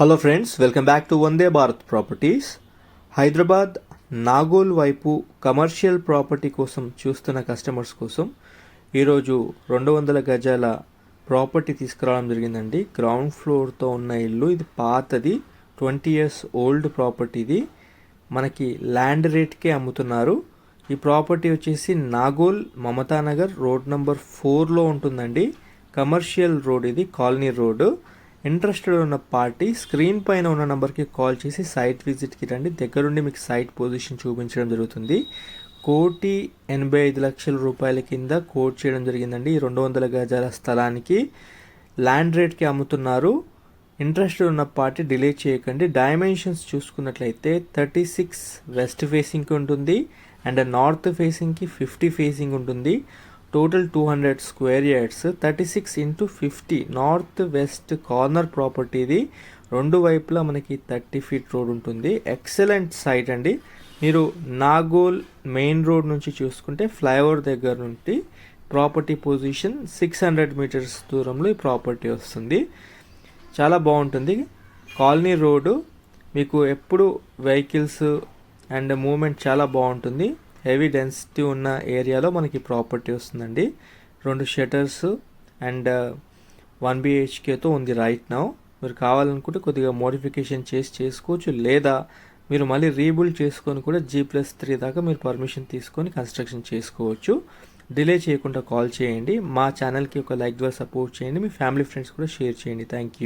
Hello friends welcome back to Vande Bharat properties Hyderabad Nagole వైపు commercial property కోసం చూస్తున్న customers కోసం ఈరోజు రెండు వందల గజాల ప్రాపర్టీ తీసుకురావడం జరిగిందండి. గ్రౌండ్ ఫ్లోర్తో ఉన్న ఇల్లు. ఇది పాతది. ట్వంటీ ఇయర్స్ ఓల్డ్ ప్రాపర్టీ ఇది. మనకి ల్యాండ్ రేట్కే అమ్ముతున్నారు. ఈ ప్రాపర్టీ వచ్చేసి నాగోల్ మమతానగర్ రోడ్ నెంబర్ ఫోర్లో ఉంటుందండి. కమర్షియల్ రోడ్ ఇది కాలనీ రోడ్. ఇంట్రెస్టెడ్ ఉన్న పార్టీ స్క్రీన్ పైన ఉన్న నెంబర్కి కాల్ చేసి సైట్ విజిట్కి రండి. దగ్గరుండి మీకు సైట్ పొజిషన్ చూపించడం జరుగుతుంది. కోటి ఎనభై ఐదు లక్షల రూపాయల కింద కోట్ చేయడం జరిగిందండి. ఈ రెండు వందల గజాల స్థలానికి ల్యాండ్ రేట్కి అమ్ముతున్నారు. ఇంట్రెస్టెడ్ ఉన్న పార్టీ డిలే చేయకండి. డైమెన్షన్స్ చూసుకున్నట్లయితే థర్టీ సిక్స్ వెస్ట్ ఫేసింగ్కి ఉంటుంది. అండ్ నార్త్ ఫేసింగ్కి ఫిఫ్టీ ఫేసింగ్ ఉంటుంది. Total two hundred square yards thirty six into fifty north west corner ప్రాపర్టీది రెండు వైపులా మనకి థర్టీ ఫీట్ రోడ్ ఉంటుంది. ఎక్సలెంట్ సైట్ అండి. మీరు నాగోల్ మెయిన్ రోడ్ నుంచి చూసుకుంటే ఫ్లైఓవర్ దగ్గర నుండి property position six hundred metres దూరంలో ఈ ప్రాపర్టీ వస్తుంది. చాలా బాగుంటుంది. కాలనీ రోడ్డు మీకు ఎప్పుడు వెహికల్స్ అండ్ మూమెంట్ చాలా బాగుంటుంది. హెవీ డెన్సిటీ ఉన్న ఏరియాలో మనకి ప్రాపర్టీ వస్తుందండి. రెండు షటర్స్ అండ్ uh, వన్ బిహెచ్కేతో ఉంది రైట్ నౌ మీరు కావాలనుకుంటే కొద్దిగా మోడిఫికేషన్ చేసి చేసుకోవచ్చు. లేదా మీరు మళ్ళీ రీబిల్డ్ చేసుకొని కూడా జీ ప్లస్ త్రీ దాకా మీరు పర్మిషన్ తీసుకొని కన్స్ట్రక్షన్ చేసుకోవచ్చు. డిలే చేయకుండా కాల్ చేయండి. మా ఛానల్కి ఒక లైక్ ద్వారా సపోర్ట్ చేయండి. మీ ఫ్యామిలీ ఫ్రెండ్స్ కూడా షేర్ చేయండి. Thank you